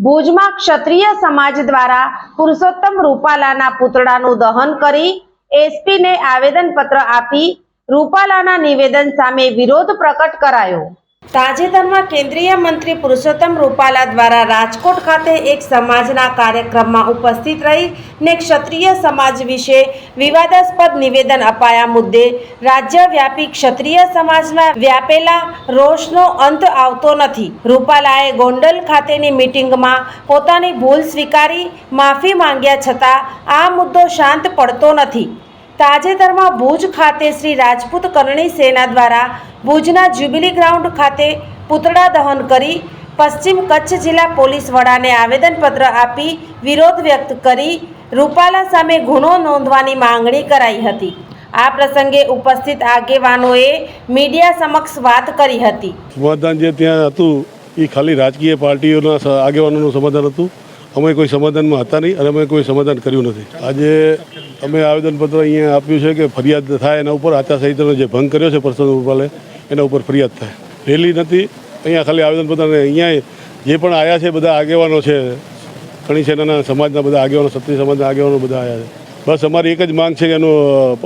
ભુજમાં ક્ષત્રિય સમાજ દ્વારા પુરુષોત્તમ રૂપાલાના પુતળાનું દહન કરી એસપીને આવેદનપત્ર આપી રૂપાલાના નિવેદન સામે વિરોધ પ્રકટ કરાયો. તાજેતરમાં કેન્દ્રીય મંત્રી પુરુષોત્તમ રૂપાલા દ્વારા રાજકોટ ખાતે એક સમાજના કાર્યક્રમમાં ઉપસ્થિત રહી ને ક્ષત્રિય સમાજ વિશે વિવાદાસ્પદ નિવેદન અપાયા મુદ્દે રાજ્યવ્યાપી ક્ષત્રિય સમાજના વ્યાપેલા રોષનો અંત આવતો નથી. રૂપાલાએ ગોંડલ ખાતેની મિટિંગમાં પોતાની ભૂલ સ્વીકારી, માફી માંગ્યા છતાં આ મુદ્દો શાંત પડતો નથી. તાજેતરમાં ભુજ ખાતે શ્રી રાજપૂત કરણી સેના દ્વારા ભુજના જ્યુબિલી ગ્રાઉન્ડ ખાતે પુતળા દહન કરી પશ્ચિમ કચ્છ જિલ્લા પોલીસ વડાને આવેદનપત્ર આપી વિરોધ વ્યક્ત કરી રૂપાલા સામે ગુનો નોંધવાની માંગણી કરાઈ હતી. આ પ્રસંગે ઉપસ્થિત આગેવાનોએ મીડિયા સમક્ષ વાત કરી હતી. સમાધાન જે ત્યાં હતું એ ખાલી રાજકીય પાર્ટીઓના આગેવાનોનું સમાધાન હતું. અમે કોઈ સમાધાનમાં હતા નહીં અને અમે કોઈ સમાધાન કર્યું નથી. આજે અમે આવેદનપત્ર અહીંયા આપ્યું છે કે ફરિયાદ થાય એના ઉપર આચારસંહિતાનો જે ભંગ કર્યો છે પરસોત્તમ રૂપાલે એના ઉપર ફરિયાદ થાય. રેલી નથી, અહીંયા ખાલી આવેદનપત્ર અહીંયા જે પણ આવ્યા છે બધા આગેવાનો છે. ઘણી સેનાના સમાજના બધા આગેવાનો ક્ષત્રિય સમાજના આગેવાનો બધા આવ્યા છે. બસ અમારી એક જ માંગ છે કે એનું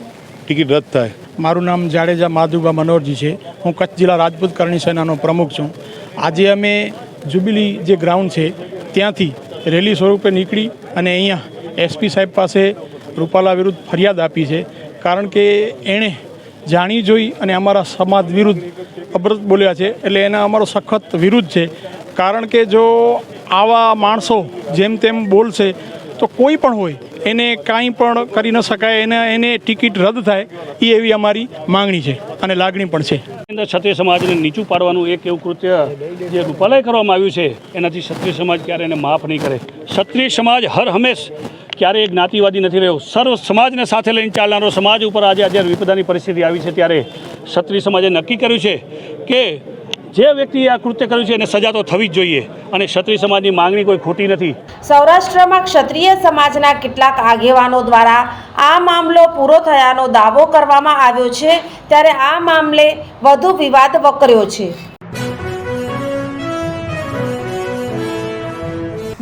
ટિકિટ રદ થાય. મારું નામ જાડેજા માધુભા મનોહરજી છે. હું કચ્છ જિલ્લા રાજપૂત કરણી સેનાનો પ્રમુખ છું. આજે અમે જુબિલી જે ગ્રાઉન્ડ છે, ત્યાંથી રેલી સ્વરૂપે નીકળી અને અહીંયા એસપી સાહેબ પાસે રૂપાલા વિરુદ્ધ ફરિયાદ આપી છે. કારણ કે એણે જાણી જોઈ અને અમારા સમાજ વિરુદ્ધ અબ્રત બોલ્યા છે. એટલે એના અમારો સખત વિરુદ્ધ છે. કારણ કે જો આવા માણસો જેમ તેમ બોલશે, તો કોઈ પણ હોય, એને કાંઈ પણ કરી ન શકાય, એને એને ટિકિટ રદ થાય એ એવી અમારી માંગણી છે અને લાગણી પણ છે. અંદર ક્ષત્રિય સમાજને નીચું પાડવાનું એક એવું કૃત્ય જે રૂપાલય કરવામાં આવ્યું છે, એનાથી ક્ષત્રિય સમાજ ક્યારે એને માફ નહીં કરે. ક્ષત્રિય સમાજ હર હંમેશ ક્યારેય જ્ઞાતિવાદી નથી રહ્યો. સર્વ સમાજને સાથે લઈને ચાલનારો સમાજ ઉપર આજે આજે વિપદાની પરિસ્થિતિ આવી છે ત્યારે ક્ષત્રિય સમાજે નક્કી કર્યું છે કે જે વ્યક્તિએ આ કૃત્ય કર્યું છે એને સજા તો થવી જ જોઈએ અને ક્ષત્રિય સમાજની માંગણી કોઈ ખોટી નથી. સૌરાષ્ટ્રમાં ક્ષત્રિય સમાજના કેટલાક આગેવાનો દ્વારા આ મામલો પૂરો થયાનો દાવો કરવામાં આવ્યો છે. ત્યારે આ મામલે વધુ વિવાદ વકર્યો છે.